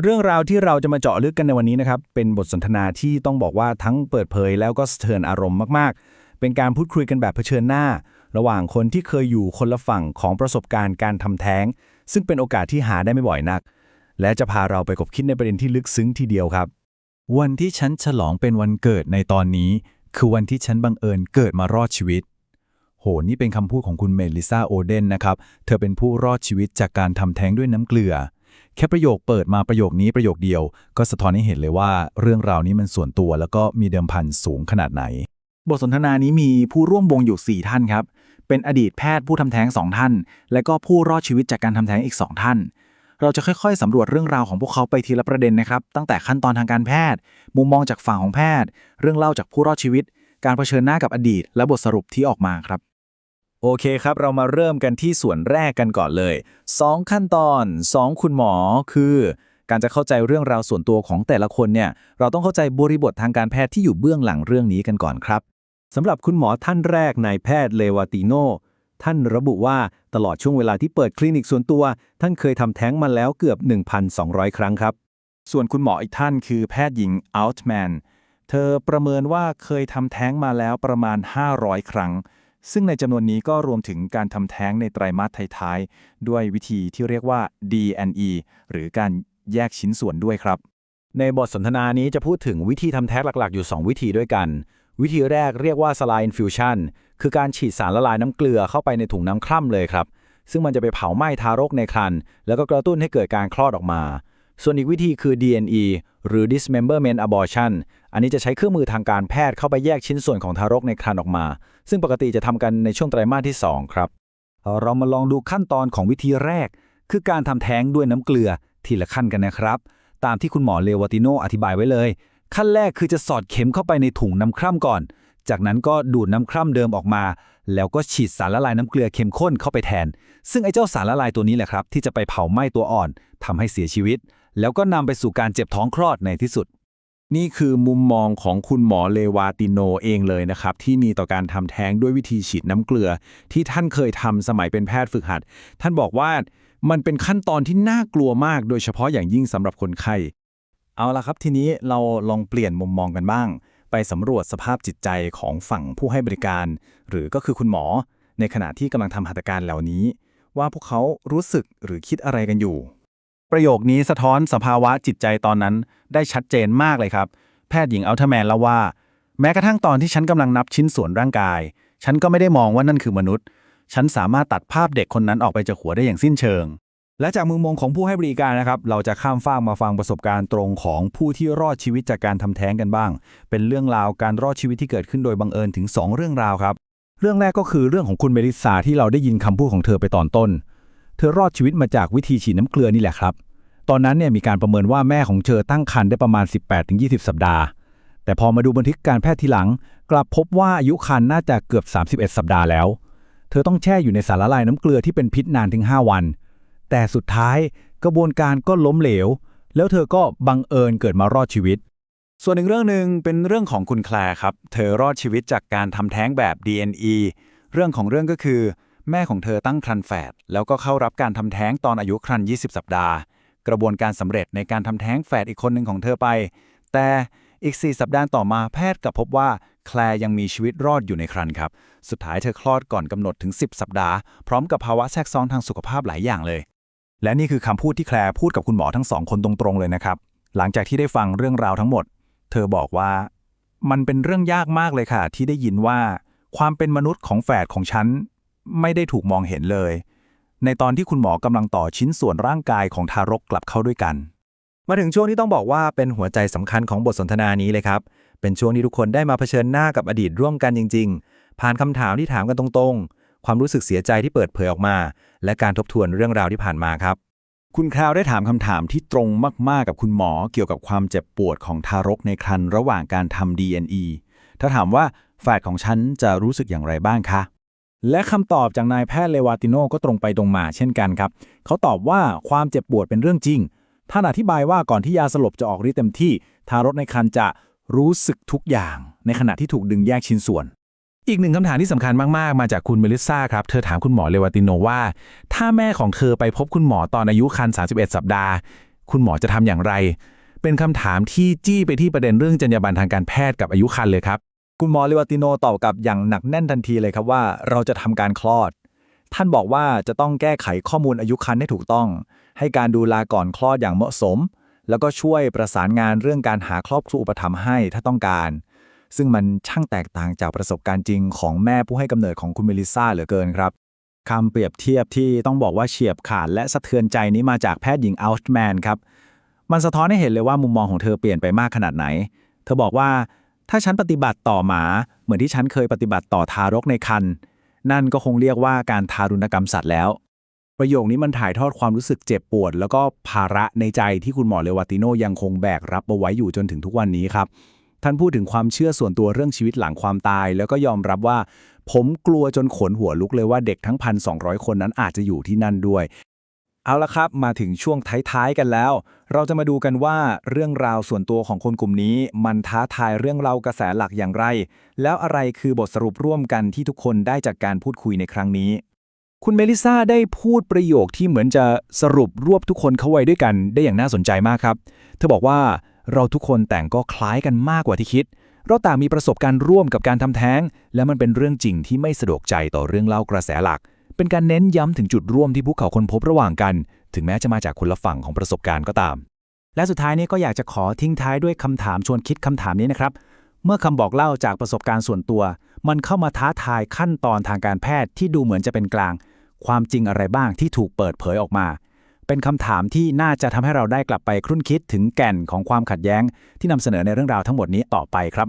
เรื่องราวที่เราจะมาเจาะลึกกันในวันนี้นะครับ เป็นบทสนทนาที่ต้องบอกว่าทั้งเปิดเผยแล้วก็สะเทือนอารมณ์มากๆ เป็นการพูดคุยกันแบบเผชิญหน้า ระหว่างคนที่เคยอยู่คนละฝั่งของประสบการณ์การทำแท้ง ซึ่งเป็นโอกาสที่หาได้ไม่บ่อยนัก และจะพาเราไปกบคิดในประเด็นที่ลึกซึ้งทีเดียวครับ วันที่ฉันฉลองเป็นวันเกิดในตอนนี้ คือวันที่ฉันบังเอิญเกิดมารอดชีวิต โห นี่เป็นคำพูดของคุณเมลิซาโอเดนนะครับ เธอเป็นผู้รอดชีวิตจากการทำแท้งด้วยน้ำเกลือ แค่ประโยคเปิดมาประโยคนี้ประโยคเดียว ก็สะท้อนให้เห็นเลยว่าเรื่องราวนี้มันส่วนตัว แล้วก็มีเดิมพันสูงขนาดไหน บทสนทนานี้มีผู้ร่วมวงอยู่ 4 ท่านครับ เป็นอดีตแพทย์ผู้ทำแท้ง2ท่าน และก็ผู้รอดชีวิตจากการทำแท้งอีก2ท่าน เราจะค่อยๆสำรวจเรื่องราวของพวกเขาไปทีละประเด็นนะครับ ตั้งแต่ขั้นตอนทางการแพทย์ มุมมองจากฝั่งของแพทย์ เรื่องเล่าจากผู้รอดชีวิต การเผชิญหน้ากับอดีต และบทสรุปที่ออกมาครับ โอเคครับ เรามาเริ่มกันที่ส่วนแรกกันก่อนเลย 2 ขั้นตอน 2 คุณหมอคือ การจะเข้าใจเรื่องราวส่วนตัวของแต่ละคนเนี่ย เราต้องเข้าใจบริบททางการแพทย์ที่อยู่เบื้องหลังเรื่องนี้กันก่อนครับสำหรับคุณหมอท่านแรกนายแพทย์เลวาติโนท่านระบุว่าตลอดช่วงเวลาที่เปิดคลินิกส่วนตัว ท่านเคยทำแท้งมาแล้วเกือบ 1,200 ครั้งครับ ส่วนคุณหมออีกท่านคือแพทย์หญิงอัลต์แมนเธอประเมินว่าเคยทำแท้งมาแล้วประมาณ 500 ครั้ง ซึ่งในจำนวนนี้ก็รวมถึงการทำแท้งในไตรมาสท้ายๆ ด้วยวิธีที่เรียกว่า D&E หรือการแยกชิ้นส่วนด้วยครับ ในบทสนทนานี้จะพูดถึงวิธีทำแท้งหลักๆ อยู่ 2 วิธีด้วยกัน วิธีแรกเรียกว่า saline infusion คือการฉีดสารละลายน้ำเกลือเข้าไปในถุงน้ำคร่ำเลยครับ ซึ่งมันจะไปเผาไหม้ทารกในครรภ์แล้วก็กระตุ้นให้เกิดการคลอดออกมา ส่วนอีกวิธีคือ DNE หรือ dismemberment abortion อันนี้จะใช้เครื่องมือทางการแพทย์เข้าไปแยกชิ้นส่วนของทารกในครรภ์ออกมา ซึ่งปกติจะทำกันในช่วงไตรมาสที่ 2 ครับ เรามาลองดูขั้นตอนของวิธีแรก คือการทำแท้งด้วยน้ำเกลือทีละขั้นกันนะครับ ตามที่คุณหมอเลวาติโนอธิบายไว้เลย ขั้นแรกคือจะสอดเข็มเข้าไปในถุงน้ำคร่ำก่อน จากนั้นก็ดูดน้ำคร่ำเดิมออกมา แล้วก็ฉีดสารละลายน้ำเกลือเข้มข้นเข้าไปแทน ซึ่งไอ้เจ้าสารละลายตัวนี้แหละครับ ที่จะไปเผาไหม้ตัวอ่อนทำให้เสียชีวิต แล้วก็นำไปสู่การเจ็บท้องคลอดในที่สุด นี่คือมุมมองของคุณหมอเลวาติโนเองเลยนะครับ ที่มีต่อการทำแท้งด้วยวิธีฉีดน้ำเกลือ ที่ท่านเคยทำสมัยเป็นแพทย์ฝึกหัด ท่านบอกว่ามันเป็นขั้นตอนที่น่ากลัวมาก โดยเฉพาะอย่างยิ่งสำหรับคนไข้ เอาละครับทีนี้เราลองเปลี่ยนมุมมองกันบ้าง ไปสำรวจสภาพจิตใจของฝั่งผู้ให้บริการ หรือก็คือคุณหมอ ในขณะที่กำลังทำหัตถการเหล่านี้ ว่าพวกเขารู้สึกหรือคิดอะไรกันอยู่ ประโยคนี้สะท้อนสภาวะจิตใจตอนนั้นได้ชัดเจนมากเลยครับ แพทย์หญิงอัลเทอร์แมนเล่าว่า แม้กระทั่งตอนที่ฉันกำลังนับชิ้นส่วนร่างกาย ฉันก็ไม่ได้มองว่านั่นคือมนุษย์ ฉันสามารถตัดภาพเด็กคนนั้นออกไปจากหัวได้อย่างสิ้นเชิง และจากมุมมองของผู้ให้บริการนะครับ เราจะข้ามฟากมาฟังประสบการณ์ตรงของผู้ที่รอดชีวิตจากการทำแท้งกันบ้าง เป็นเรื่องราวการรอดชีวิตที่เกิดขึ้นโดยบังเอิญถึง 2 เรื่องราวครับ เรื่องแรกก็คือเรื่องของคุณเมลิซาที่เราได้ยินคำพูดของเธอไปตอนต้น ธอรอดชีวิตมาจากวิธีฉีดน้ำเกลือนี่แหละครับ ตอนนั้นเนี่ยมีการประเมินว่าแม่ของเธอตั้งครรภ์ได้ประมาณ 18-20 สัปดาห์ แต่พอมาดูบันทึกการแพทย์ทีหลัง กลับพบว่าอายุครรภ์น่าจะเกือบ 31 สัปดาห์แล้ว เธอต้องแช่อยู่ในสารละลายน้ำเกลือที่เป็นพิษนานถึง 5 วัน แต่สุดท้ายกระบวนการก็ล้มเหลว แล้วเธอก็บังเอิญเกิดมารอดชีวิต ส่วนอีกเรื่องหนึ่งเป็นเรื่องของคุณแคลร์ครับ เธอรอดชีวิตจากการทำแท้งแบบ DNE เรื่องของเรื่องก็คือ แม่ของเธอตั้งครรภ์แฝดแล้วก็เข้ารับการทำแท้งตอนอายุครรภ์20 สัปดาห์ กระบวนการสำเร็จในการทำแท้งแฝดอีกคนหนึ่งของเธอไป แต่อีก 4 สัปดาห์ต่อมาแพทย์กลับพบว่าแคลยังมีชีวิตรอดอยู่ในครรภ์ครับ สุดท้ายเธอคลอดก่อนกำหนดถึง 10 สัปดาห์ พร้อมกับภาวะแทรกซ้อนทางสุขภาพหลายอย่างเลย และนี่คือคำพูดที่แคลพูดกับคุณหมอทั้งสองคนตรงๆเลยนะครับ หลังจากที่ได้ฟังเรื่องราวทั้งหมด เธอบอกว่า มันเป็นเรื่องยากมากเลยค่ะ ที่ได้ยินว่า ความเป็นมนุษย์ของแฝดของฉัน ไม่ได้ถูกมองเห็นเลย ในตอนที่คุณหมอกำลังต่อชิ้นส่วนร่างกายของทารกกลับเข้าด้วยกัน มาถึงช่วงที่ต้องบอกว่าเป็นหัวใจสำคัญของบทสนทนานี้เลยครับ เป็นช่วงที่ทุกคนได้มาเผชิญหน้ากับอดีตร่วมกันจริง ๆ ผ่านคำถามที่ถามกันตรงๆ ความรู้สึกเสียใจที่เปิดเผยออกมา และการทบทวนเรื่องราวที่ผ่านมาครับ คุณคราวได้ถามคำถามที่ตรงมากๆ กับคุณหมอเกี่ยวกับความเจ็บปวดของทารกในครรภ์ระหว่างการทำ DNE ถ้าถามว่าแฝดของฉันจะรู้สึกอย่างไรบ้างคะ และคำตอบจากนายแพทย์เลวาติโนก็ตรงไปตรงมาเช่นกันครับ เขาตอบว่าความเจ็บปวดเป็นเรื่องจริง ท่านอธิบายว่าก่อนที่ยาสลบจะออกฤทธิ์เต็มที่ ทารกในครรภ์จะรู้สึกทุกอย่าง ในขณะที่ถูกดึงแยกชิ้นส่วน อีกหนึ่งคำถามที่สำคัญมาก ๆ มาจากคุณเมลิซาครับ เธอถามคุณหมอเลวาติโนว่า ถ้าแม่ของเธอไปพบคุณหมอตอนอายุครรภ์31 สัปดาห์ คุณหมอจะทำอย่างไร เป็นคำถามที่จี้ไปที่ประเด็นเรื่องจรรยาบรรณทางการแพทย์กับอายุครรภ์เลยครับ คุณหมอเลวาติโนตอบกลับอย่างหนักแน่นทันทีเลยครับว่า เราจะทำการคลอด ท่านบอกว่าจะต้องแก้ไขข้อมูลอายุครรภ์ให้ถูกต้อง ให้การดูแลก่อนคลอดอย่างเหมาะสม แล้วก็ช่วยประสานงานเรื่องการหาครอบครัวอุปถัมภ์ให้ถ้าต้องการ ซึ่งมันช่างแตกต่างจากประสบการณ์จริงของแม่ผู้ให้กำเนิดของคุณเมลิซาเหลือเกินครับคำเปรียบเทียบที่ต้องบอกว่าเฉียบขาดและสะเทือนใจนี้มาจากแพทย์หญิงอัลต์แมนครับ มันสะท้อนให้เห็นเลยว่ามุมมองของเธอเปลี่ยนไปมากขนาดไหน เธอบอกว่า ถ้าฉันปฏิบัติต่อหมา เหมือนที่ฉันเคยปฏิบัติต่อทารกในครรภ์นั่นก็คงเรียกว่าการทารุณกรรมสัตว์แล้ว ประโยคนี้มันถ่ายทอดความรู้สึกเจ็บปวด แล้วก็ภาระในใจที่คุณหมอเลวาติโนยังคงแบกรับเอาไว้อยู่จนถึงทุกวันนี้ครับ ท่านพูดถึงความเชื่อส่วนตัวเรื่องชีวิตหลังความตาย แล้วก็ยอมรับว่า ผมกลัวจนขนหัวลุกเลยว่าเด็กทั้ง 1,200 คนนั้นอาจจะอยู่ที่นั่นด้วย เอาละครับ มาถึงช่วงท้ายๆกันแล้ว เราจะมาดูกันว่าเรื่องราวส่วนตัวของคนกลุ่มนี้ มันท้าทายเรื่องเล่ากระแสหลักอย่างไร แล้วอะไรคือบทสรุปร่วมกันที่ทุกคนได้จากการพูดคุยในครั้งนี้ คุณเมลิซาได้พูดประโยคที่เหมือนจะสรุปรวบทุกคนเข้าไว้ด้วยกันได้อย่างน่าสนใจมากครับ เธอบอกว่าเราทุกคนแต่งก็คล้ายกันมากกว่าที่คิด เราต่างมีประสบการณ์ร่วมกับการทำแท้ง และมันเป็นเรื่องจริงที่ไม่สะดวกใจต่อเรื่องเล่ากระแสหลัก เป็นการเน้นย้ำถึงจุดร่วมที่พวกเขาคนพบระหว่างกัน ถึงแม้จะมาจากคนละฝั่งของประสบการณ์ก็ตาม และสุดท้ายนี้ก็อยากจะขอทิ้งท้ายด้วยคำถามชวนคิดคำถามนี้นะครับ เมื่อคำบอกเล่าจากประสบการณ์ส่วนตัว มันเข้ามาท้าทายขั้นตอนทางการแพทย์ที่ดูเหมือนจะเป็นกลาง ความจริงอะไรบ้างที่ถูกเปิดเผยออกมา เป็นคำถามที่น่าจะทำให้เราได้กลับไปครุ่นคิดถึงแก่นของความขัดแย้ง ที่นำเสนอในเรื่องราวทั้งหมดนี้ต่อไปครับ